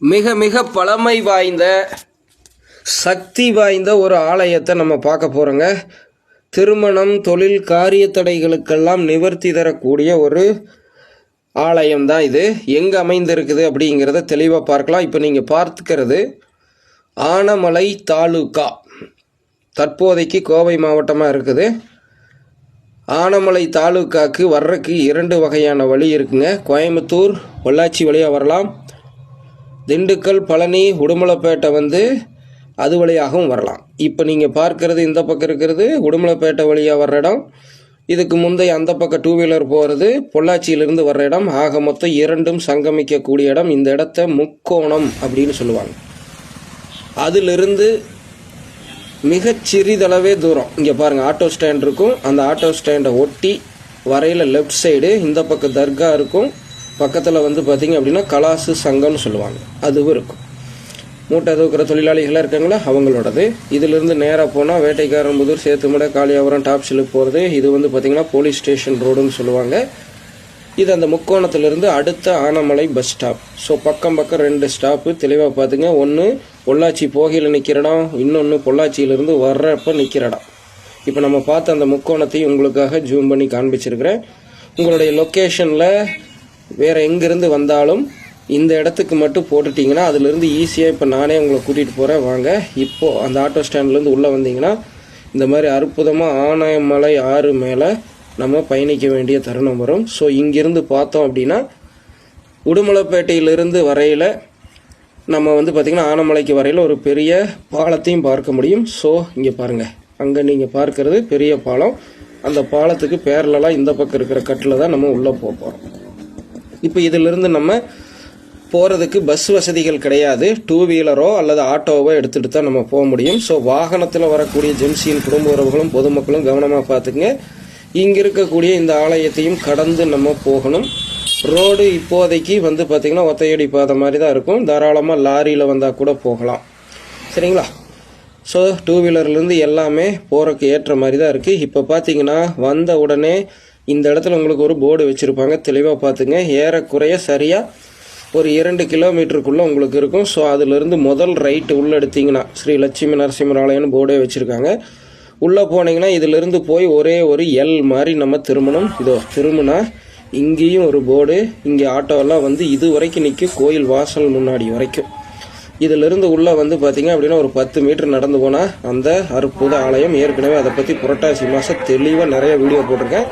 மிக மிக பழமை வாய்ந்த சக்தி வாய்ந்த ஒரு ஆலயத்தை நம்ம பார்க்க போகிறோங்க திருமணம் தொழில் காரிய தடைகளுக்கெல்லாம் நிவர்த்தி தரக்கூடிய ஒரு ஆலயம் தான் இது. எங்கே அமைந்திருக்குது அப்படிங்கிறத தெளிவாக பார்க்கலாம். இப்போ நீங்கள் பார்த்துக்கிறது ஆனமலை தாலுகா. தற்போதைக்கு கோவை மாவட்டமாக இருக்குது. ஆனமலை தாலுக்காக்கு வர்றதுக்கு இரண்டு வகையான வழி இருக்குங்க. கோயம்புத்தூர் பொள்ளாச்சி வழியாக வரலாம். திண்டுக்கல் பழனி உடுமலைப்பேட்டை வந்து அது வழியாகவும் வரலாம். இப்போ நீங்கள் பார்க்கறது இந்த பக்கம் இருக்கிறது உடுமலைப்பேட்டை வழியாக வர்ற இடம். இதுக்கு முந்தைய அந்த பக்கம் டூ வீலர் போகிறது பொள்ளாச்சியிலிருந்து வர்ற இடம். ஆக மொத்தம் இரண்டும் சங்கமிக்கக்கூடிய இடம். இந்த இடத்த முக்கோணம் அப்படின்னு சொல்லுவாங்க. அதிலிருந்து மிகச்சிறிதளவே தூரம். இங்கே பாருங்கள் ஆட்டோ ஸ்டாண்ட் இருக்கும். அந்த ஆட்டோ ஸ்டாண்டை ஒட்டி வரையில் லெஃப்ட் சைடு இந்த பக்கம் தர்கா இருக்கும். பக்கத்தில் வந்து பார்த்தீங்க அப்படின்னா கலாசு சங்கம்னு சொல்லுவாங்க. அதுவும் இருக்கும். மூட்டை தூக்கிற தொழிலாளிகளாக இருக்காங்களா? அவங்களோடது. இதிலிருந்து நேராக போனால் வேட்டைக்காரன்புதூர் சேத்துமட காளியாபுரம் டாப்ஸில் போகிறது இது வந்து பார்த்திங்கன்னா போலீஸ் ஸ்டேஷன் ரோடுன்னு சொல்லுவாங்க. இது அந்த முக்கோணத்திலிருந்து அடுத்த ஆனமலை பஸ் ஸ்டாப். ஸோ பக்கம் பக்கம் ரெண்டு ஸ்டாப்பு தெளிவாக பார்த்துங்க ஒன்று பொள்ளாச்சி போகையில் நிற்கிற இடம். இன்னொன்று பொள்ளாச்சியிலிருந்து வர்றப்ப நிற்கிற இடம். இப்போ நம்ம பார்த்த அந்த முக்கோணத்தையும் உங்களுக்காக ஜூம் பண்ணி காண்பிச்சிருக்கிறேன். உங்களுடைய லொக்கேஷனில் வேறு எங்கேருந்து வந்தாலும் இந்த இடத்துக்கு மட்டும் போட்டுட்டிங்கன்னா அதுலேருந்து ஈஸியாக இப்போ நானே உங்களை கூட்டிகிட்டு போகிறேன் வாங்க இப்போது அந்த ஆட்டோ ஸ்டாண்ட்லேருந்து உள்ளே வந்தீங்கன்னா இந்த மாதிரி அற்புதமாக ஆனைமலை ஆறு மேலே நம்ம பயணிக்க வேண்டிய தருணம் வரும். ஸோ இங்கிருந்து பார்த்தோம் அப்படின்னா உடுமலைப்பேட்டையிலிருந்து வரையில் நம்ம வந்து பார்த்திங்கன்னா ஆனமலைக்கு வரையில் ஒரு பெரிய பாலத்தையும் பார்க்க முடியும். ஸோ இங்கே பாருங்கள் அங்கே நீங்கள் பார்க்கறது பெரிய பாலம். அந்த பாலத்துக்கு பேரலெலாம் இந்த பக்கம் இருக்கிற கட்டில் தான் நம்ம உள்ளே போக போகிறோம் இப்போ இதிலிருந்து நம்ம போகிறதுக்கு பஸ் வசதிகள் கிடையாது. டூ வீலரோ அல்லது ஆட்டோவோ எடுத்துகிட்டு தான் நம்ம போக முடியும். ஸோ வாகனத்தில் வரக்கூடிய ஜெம்சியின் குடும்ப உறவுகளும் பொதுமக்களும் கவனமாக பார்த்துங்க இங்கே இருக்கக்கூடிய இந்த ஆலயத்தையும் கடந்து நம்ம போகணும். ரோடு இப்போதைக்கு வந்து பார்த்திங்கன்னா ஒத்தையடி பாதை மாதிரி தான் இருக்கும். தாராளமாக லாரியில் வந்தால் கூட போகலாம். சரிங்களா? ஸோ டூ வீலர்லேருந்து எல்லாமே போகிறக்கு ஏற்ற மாதிரி தான் இருக்குது இப்போ பார்த்தீங்கன்னா வந்த உடனே இந்த இடத்துல உங்களுக்கு ஒரு போர்டு வச்சுருப்பாங்க. தெளிவாக பார்த்துங்க. ஏறக்குறைய சரியாக ஒரு இரண்டு கிலோமீட்டருக்குள்ளே உங்களுக்கு இருக்கும். ஸோ அதிலிருந்து முதல் ரைட்டு உள்ளே எடுத்தீங்கன்னா ஸ்ரீ லட்சுமி நரசிம்மர் ஆலயம்னு போர்டே வச்சுருக்காங்க. உள்ளே போனீங்கன்னா இதிலிருந்து போய் ஒரே ஒரு எல் மாதிரி நம்ம திருமணம் இதோ திரும்பினா இங்கேயும் ஒரு போர்டு இங்கே ஆட்டோவெல்லாம் வந்து இது வரைக்கும் நிற்கும் கோயில் வாசல் முன்னாடி வரைக்கும். இதிலிருந்து உள்ளே வந்து பார்த்தீங்க அப்படின்னா ஒரு பத்து மீட்டர் நடந்து போனால் அந்த அற்புத ஆலயம் ஏற்கனவே அதை பற்றி புரட்டாசி மாதம் தெளிவாக நிறைய வீடியோ போட்டிருக்கேன்.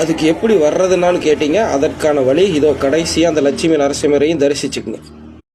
அதுக்கு எப்படி வர்றதுனான்னு கேட்டீங்க. அதற்கான வழி இதோ கடைசியாக அந்த லட்சுமி நரசிம்மரையும் தரிசிச்சுக்குங்க.